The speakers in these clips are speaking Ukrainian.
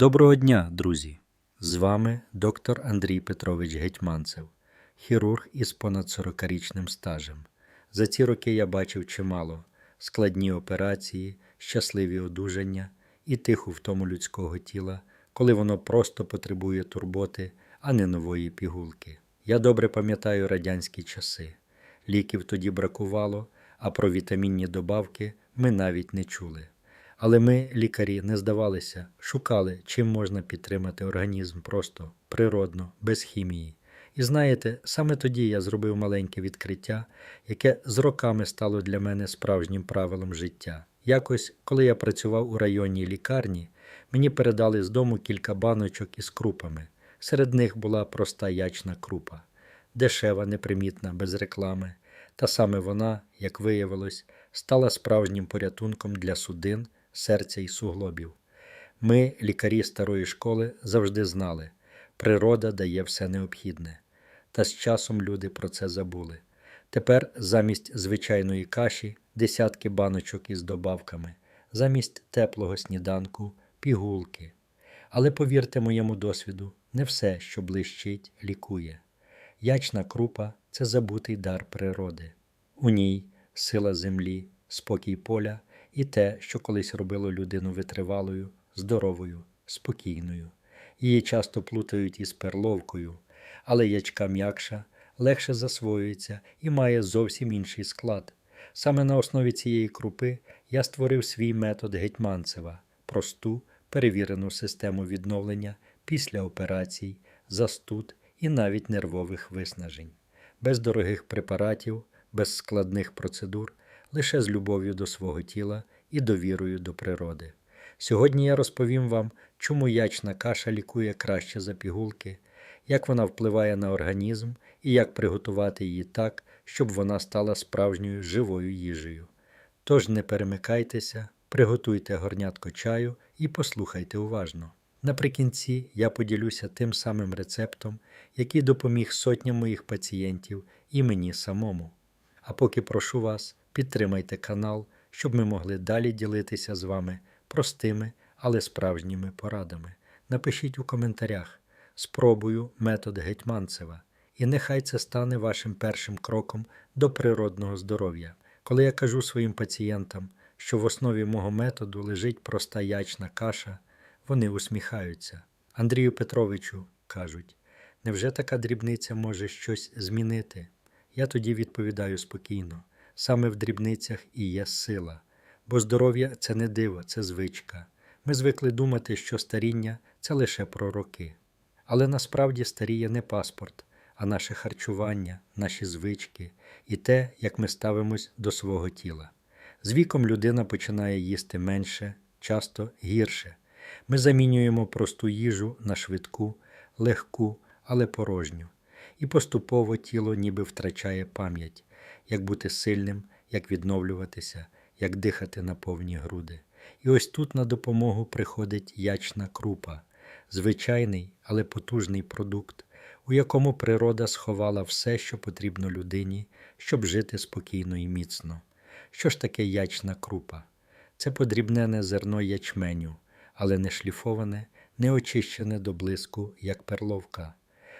Доброго дня, друзі! З вами доктор Андрій Петрович Гетьманцев, хірург із понад 40-річним стажем. За ці роки я бачив чимало складні операції, щасливі одужання і тиху втому людського тіла, коли воно просто потребує турботи, а не нової пігулки. Я добре пам'ятаю радянські часи. Ліків тоді бракувало, а про вітамінні добавки ми навіть не чули. Але ми, лікарі, не здавалися, шукали, чим можна підтримати організм просто, природно, без хімії. І знаєте, саме тоді я зробив маленьке відкриття, яке з роками стало для мене справжнім правилом життя. Якось, коли я працював у районній лікарні, мені передали з дому кілька баночок із крупами. Серед них була проста ячна крупа, дешева, непримітна, без реклами. Та саме вона, як виявилось, стала справжнім порятунком для судин, серця і суглобів. Ми, лікарі старої школи, завжди знали, природа дає все необхідне. Та з часом люди про це забули. Тепер замість звичайної каші десятки баночок із добавками, замість теплого сніданку пігулки. Але повірте моєму досвіду, не все, що блищить, лікує. Ячна крупа це забутий дар природи. У ній сила землі, спокій поля і те, що колись робило людину витривалою, здоровою, спокійною. Її часто плутають із перловкою, але ячка м'якша, легше засвоюється і має зовсім інший склад. Саме на основі цієї крупи я створив свій метод Гетьманцева просту, перевірену систему відновлення після операцій, застуд і навіть нервових виснажень, без дорогих препаратів, без складних процедур, лише з любов'ю до свого тіла і довірою до природи. Сьогодні я розповім вам, чому ячна каша лікує краще за пігулки, як вона впливає на організм і як приготувати її так, щоб вона стала справжньою живою їжею. Тож не перемикайтеся, приготуйте горнятко чаю і послухайте уважно. Наприкінці я поділюся тим самим рецептом, який допоміг сотням моїх пацієнтів і мені самому. А поки прошу вас, підтримайте канал, щоб ми могли далі ділитися з вами простими, але справжніми порадами. Напишіть у коментарях спробую метод Гетьманцева, і нехай це стане вашим першим кроком до природного здоров'я. Коли я кажу своїм пацієнтам, що в основі мого методу лежить проста ячна каша, вони усміхаються. Андрію Петровичу кажуть, невже така дрібниця може щось змінити? Я тоді відповідаю спокійно: саме в дрібницях і є сила, бо здоров'я це не диво, це звичка. Ми звикли думати, що старіння це лише про роки. Але насправді старіє не паспорт, а наше харчування, наші звички і те, як ми ставимось до свого тіла. З віком людина починає їсти менше, часто гірше. Ми замінюємо просту їжу на швидку, легку, але порожню. І поступово тіло ніби втрачає пам'ять, як бути сильним, як відновлюватися, як дихати на повні груди. І ось тут на допомогу приходить ячна крупа, звичайний, але потужний продукт, у якому природа сховала все, що потрібно людині, щоб жити спокійно і міцно. Що ж таке ячна крупа? Це подрібнене зерно ячменю, але не шліфоване, не очищене до блиску, як перловка.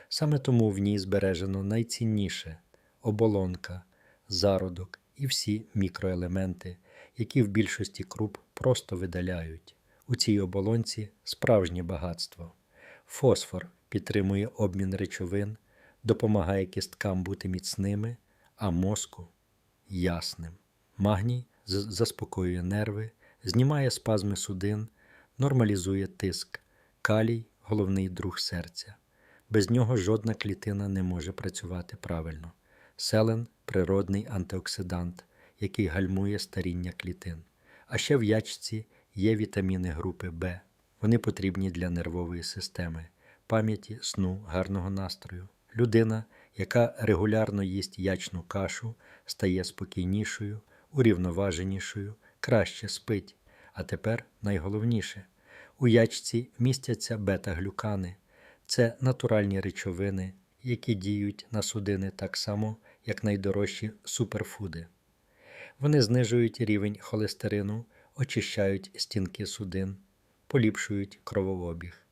Саме тому в ній збережено найцінніше оболонка, зародок і всі мікроелементи, які в більшості круп просто видаляють. У цій оболонці справжнє багатство. Фосфор підтримує обмін речовин, допомагає кісткам бути міцними, а мозку ясним. Магній заспокоює нерви, знімає спазми судин, нормалізує тиск, калій головний друг серця. Без нього жодна клітина не може працювати правильно. Селен природний антиоксидант, який гальмує старіння клітин. А ще в ячці є вітаміни групи В. Вони потрібні для нервової системи, пам'яті, сну, гарного настрою. Людина, яка регулярно їсть ячну кашу, стає спокійнішою, урівноваженішою, краще спить. А тепер найголовніше у ячці містяться бета-глюкани. Це натуральні речовини, які діють на судини так само, як найдорожчі суперфуди. Вони знижують рівень холестерину, очищають стінки судин, поліпшують кровообіг.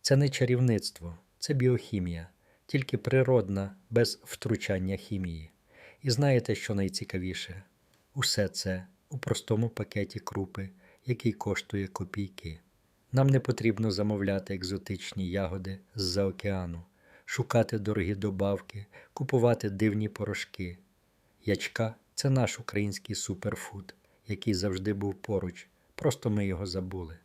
Це не чарівництво, це біохімія, тільки природна, без втручання хімії. І знаєте, що найцікавіше? Усе це у простому пакеті крупи, який коштує копійки. Нам не потрібно замовляти екзотичні ягоди з-за океану, шукати дорогі добавки, купувати дивні порошки. Ячка це наш український суперфуд, який завжди був поруч, просто ми його забули.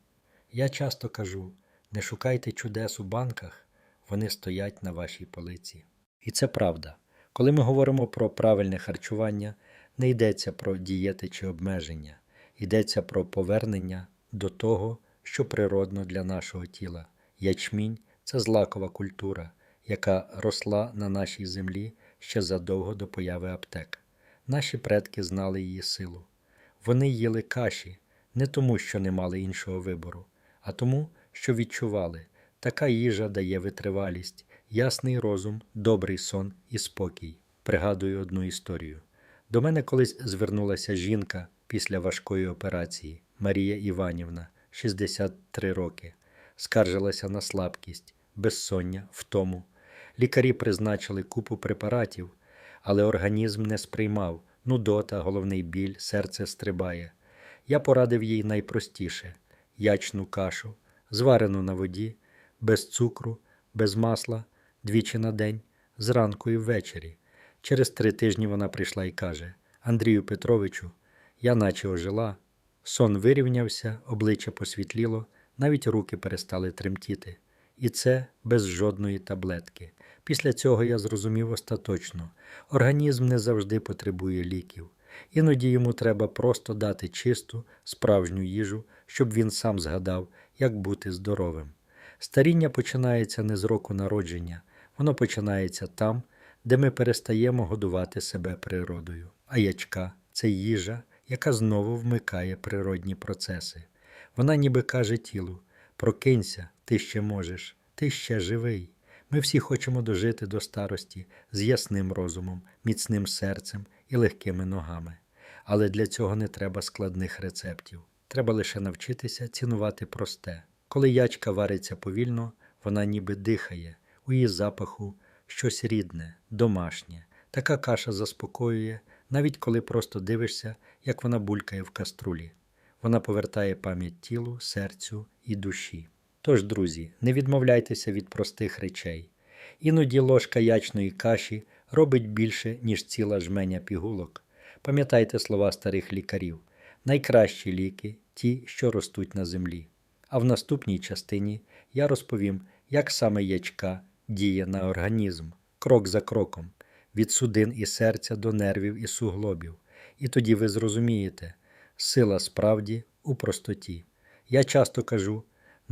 Я часто кажу: не шукайте чудес у банках, вони стоять на вашій полиці. І це правда. Коли ми говоримо про правильне харчування, не йдеться про дієти чи обмеження, йдеться про повернення до того, що природно для нашого тіла. Ячмінь це злакова культура, яка росла на нашій землі ще задовго до появи аптек. Наші предки знали її силу. Вони їли каші не тому, що не мали іншого вибору, а тому, що відчували, така їжа дає витривалість, ясний розум, добрий сон і спокій. Пригадую одну історію. До мене колись звернулася жінка після важкої операції Марія Іванівна, 63 роки, скаржилася на слабкість, безсоння, втому. Лікарі призначили купу препаратів, але організм не сприймав нудота, головний біль, серце стрибає. Я порадив їй найпростіше ячну кашу, зварену на воді, без цукру, без масла, двічі на день, зранку і ввечері. Через три тижні вона прийшла і каже: Андрію Петровичу, я наче ожила, сон вирівнявся, обличчя посвітліло, навіть руки перестали тремтіти. І це без жодної таблетки. Після цього я зрозумів остаточно: організм не завжди потребує ліків. Іноді йому треба просто дати чисту, справжню їжу, щоб він сам згадав, як бути здоровим. Старіння починається не з року народження, воно починається там, де ми перестаємо годувати себе природою. А ячка це їжа, яка знову вмикає природні процеси. Вона ніби каже тілу: прокинься, ти ще можеш, ти ще живий. Ми всі хочемо дожити до старості з ясним розумом, міцним серцем і легкими ногами. Але для цього не треба складних рецептів. Треба лише навчитися цінувати просте. Коли ячка вариться повільно, вона ніби дихає, у її запаху щось рідне, домашнє. Така каша заспокоює, навіть коли просто дивишся, як вона булькає в каструлі. Вона повертає пам'ять тілу, серцю і душі. Тож, друзі, не відмовляйтеся від простих речей. Іноді ложка ячної каші робить більше, ніж ціла жменя пігулок. Пам'ятайте слова старих лікарів: найкращі ліки ті, що ростуть на землі. А в наступній частині я розповім, як саме ячка діє на організм, крок за кроком, від судин і серця до нервів і суглобів. І тоді ви зрозумієте, сила справді у простоті. Я часто кажу,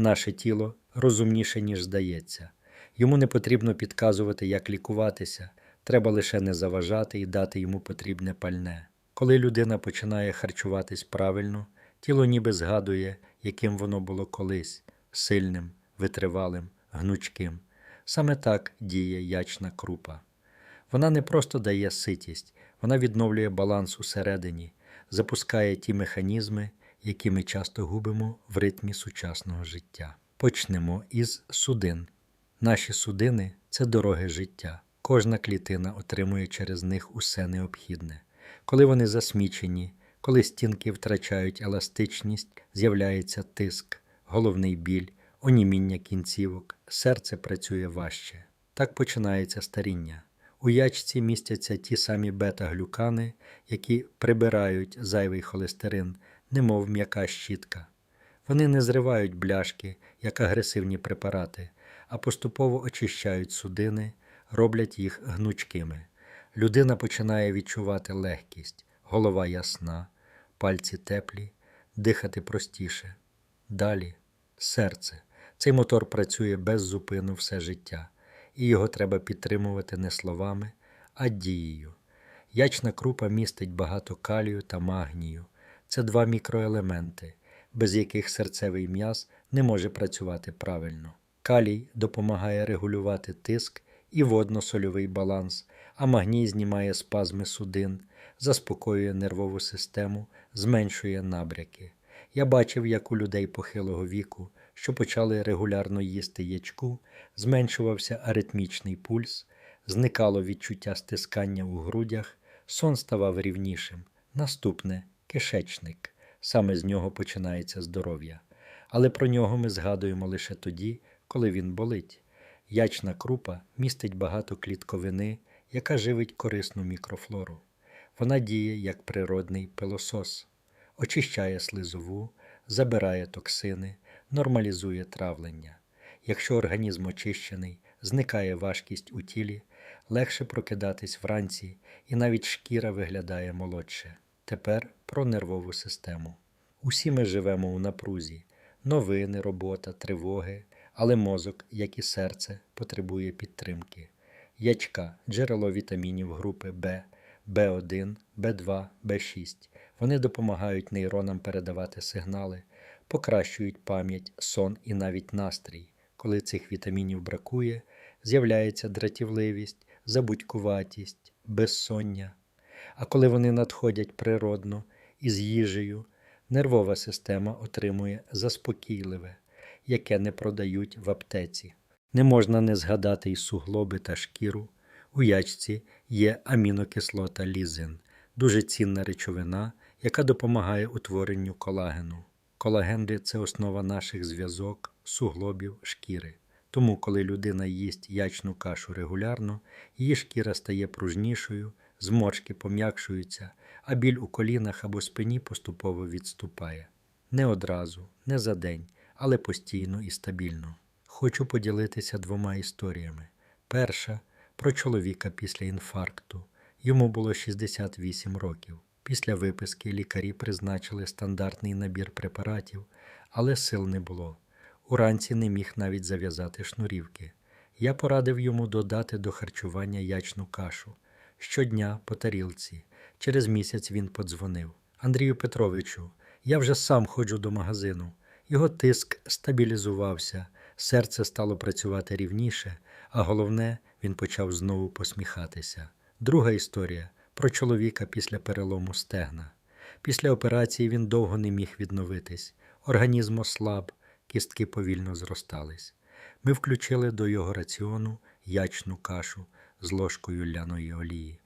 наше тіло розумніше, ніж здається. Йому не потрібно підказувати, як лікуватися, треба лише не заважати і дати йому потрібне пальне. Коли людина починає харчуватись правильно, тіло ніби згадує, яким воно було колись сильним, витривалим, гнучким. Саме так діє ячна крупа. Вона не просто дає ситість, вона відновлює баланс усередині, запускає ті механізми, які ми часто губимо в ритмі сучасного життя. Почнемо із судин. Наші судини це дороге життя. Кожна клітина отримує через них усе необхідне. Коли вони засмічені, коли стінки втрачають еластичність, з'являється тиск, головний біль, оніміння кінцівок, серце працює важче. Так починається старіння. У ячці містяться ті самі бета-глюкани, які прибирають зайвий холестерин, немов м'яка щітка. Вони не зривають бляшки, як агресивні препарати, а поступово очищають судини, роблять їх гнучкими. Людина починає відчувати легкість, голова ясна, пальці теплі, дихати простіше. Далі серце. Цей мотор працює без зупину все життя, і його треба підтримувати не словами, а дією. Ячна крупа містить багато калію та магнію. Це два мікроелементи, без яких серцевий м'яз не може працювати правильно. Калій допомагає регулювати тиск і водно-сольовий баланс, а магній знімає спазми судин, заспокоює нервову систему, зменшує набряки. Я бачив, як у людей похилого віку, що почали регулярно їсти ячку, зменшувався аритмічний пульс, зникало відчуття стискання у грудях, сон ставав рівнішим. Наступне кишечник. Саме з нього починається здоров'я. Але про нього ми згадуємо лише тоді, коли він болить. Ячна крупа містить багато клітковини, яка живить корисну мікрофлору. Вона діє як природний пилосос, очищає слизову, забирає токсини, нормалізує травлення. Якщо організм очищений, зникає важкість у тілі, легше прокидатись вранці, і навіть шкіра виглядає молодше. Тепер про нервову систему. Усі ми живемо у напрузі, новини, робота, тривоги, але мозок, як і серце, потребує підтримки. Ячка джерело вітамінів групи В, В1, В2, В6. Вони допомагають нейронам передавати сигнали, покращують пам'ять, сон і навіть настрій. Коли цих вітамінів бракує, з'являється дратівливість, забудькуватість, безсоння. А коли вони надходять природно із їжею, нервова система отримує заспокійливе, яке не продають в аптеці. Не можна не згадати й суглоби та шкіру. У ячці є амінокислота лізин, дуже цінна речовина, яка допомагає утворенню колагену. Колаген – це основа наших зв'язок, суглобів, шкіри. Тому, коли людина їсть ячну кашу регулярно, її шкіра стає пружнішою, зморшки пом'якшуються, а біль у колінах або спині поступово відступає. Не одразу, не за день, але постійно і стабільно. Хочу поділитися двома історіями. Перша про чоловіка після інфаркту. Йому було 68 років. Після виписки лікарі призначили стандартний набір препаратів, але сил не було. Уранці не міг навіть зав'язати шнурівки. Я порадив йому додати до харчування ячну кашу. Щодня по тарілці. Через місяць він подзвонив. Андрію Петровичу, я вже сам ходжу до магазину. Його тиск стабілізувався, серце стало працювати рівніше, а головне, він почав знову посміхатися. Друга історія про чоловіка після перелому стегна. Після операції він довго не міг відновитись. Організм ослаб, кістки повільно зростались. Ми включили до його раціону ячну кашу з ложкою ляної олії.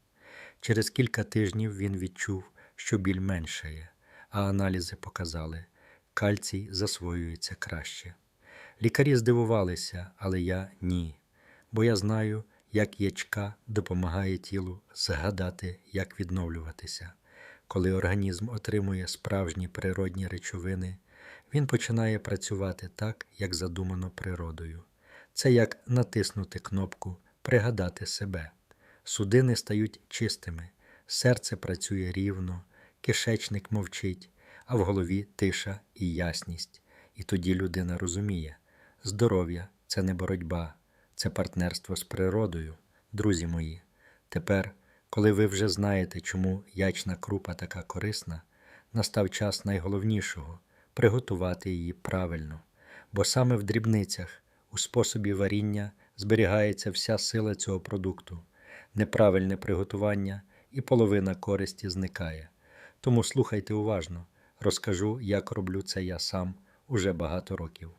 Через кілька тижнів він відчув, що біль меншає, а аналізи показали, кальцій засвоюється краще. Лікарі здивувалися, але я ні, бо я знаю, як ячка допомагає тілу згадати, як відновлюватися. Коли організм отримує справжні природні речовини, він починає працювати так, як задумано природою. Це як натиснути кнопку Пригадати себе. Судини стають чистими, серце працює рівно, кишечник мовчить, а в голові тиша і ясність. І тоді людина розуміє, здоров'я це не боротьба, це партнерство з природою, друзі мої. Тепер, коли ви вже знаєте, чому ячна крупа така корисна, настав час найголовнішого приготувати її правильно, бо саме в дрібницях, у способі варіння зберігається вся сила цього продукту, неправильне приготування і половина користі зникає. Тому слухайте уважно, розкажу, як роблю це я сам уже багато років.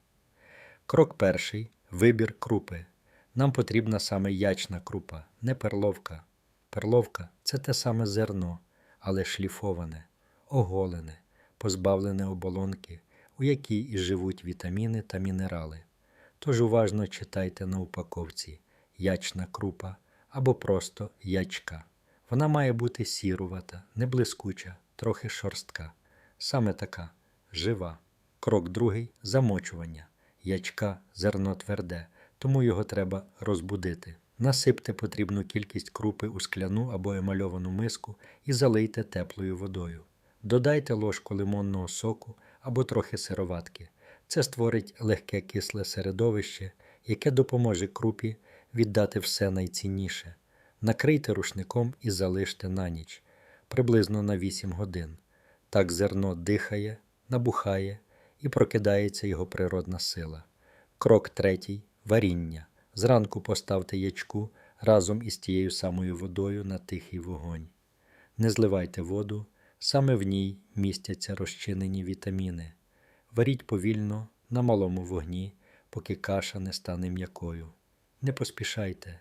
Крок перший вибір крупи. Нам потрібна саме ячна крупа, не перловка. Перловка це те саме зерно, але шліфоване, оголене, позбавлене оболонки, у якій і живуть вітаміни та мінерали. Тож уважно читайте на упаковці ячна крупа або просто ячка. Вона має бути сірувата, не блискуча, трохи шорстка. Саме така жива. Крок другий замочування. Ячка зерно тверде, тому його треба розбудити. Насипте потрібну кількість крупи у скляну або емальовану миску і залийте теплою водою. Додайте ложку лимонного соку або трохи сироватки. Це створить легке кисле середовище, яке допоможе крупі віддати все найцінніше. Накрийте рушником і залиште на ніч приблизно на 8 годин. Так зерно дихає, набухає і прокидається його природна сила. Крок третій варіння. Зранку поставте ячку разом із тією самою водою на тихий вогонь. Не зливайте воду, Саме в ній містяться розчинені вітаміни. Варіть повільно на малому вогні, поки каша не стане м'якою. Не поспішайте,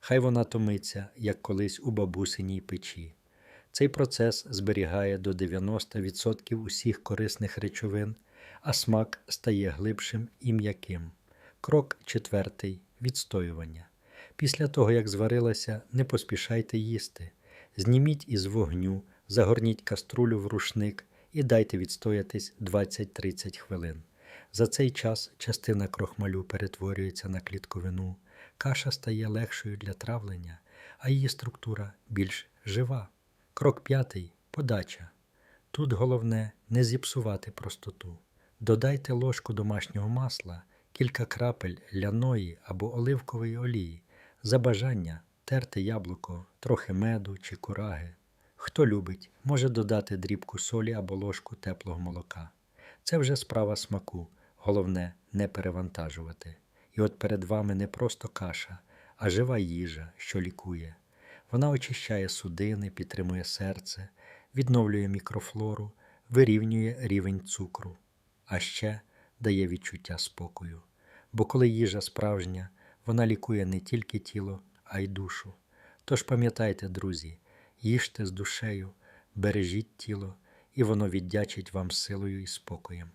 хай вона томиться, як колись у бабусиній печі. Цей процес зберігає до 90% усіх корисних речовин, а смак стає глибшим і м'яким. Крок четвертий відстоювання. Після того, як зварилася, не поспішайте їсти. Зніміть із вогню, загорніть каструлю в рушник і дайте відстоятись 20-30 хвилин. За цей час частина крохмалю перетворюється на клітковину, каша стає легшою для травлення, а її структура більш жива. Крок п'ятий подача. Тут головне не зіпсувати простоту. Додайте ложку домашнього масла, кілька крапель ляної або оливкової олії, за бажання терте яблуко, трохи меду чи кураги. Хто любить, може додати дрібку солі або ложку теплого молока. Це вже справа смаку, головне не перевантажувати. І от перед вами не просто каша, а жива їжа, що лікує. Вона очищає судини, підтримує серце, відновлює мікрофлору, вирівнює рівень цукру, а ще дає відчуття спокою. Бо коли їжа справжня, вона лікує не тільки тіло, а й душу. Тож пам'ятайте, друзі, їжте з душею, бережіть тіло, і воно віддячить вам силою і спокоєм.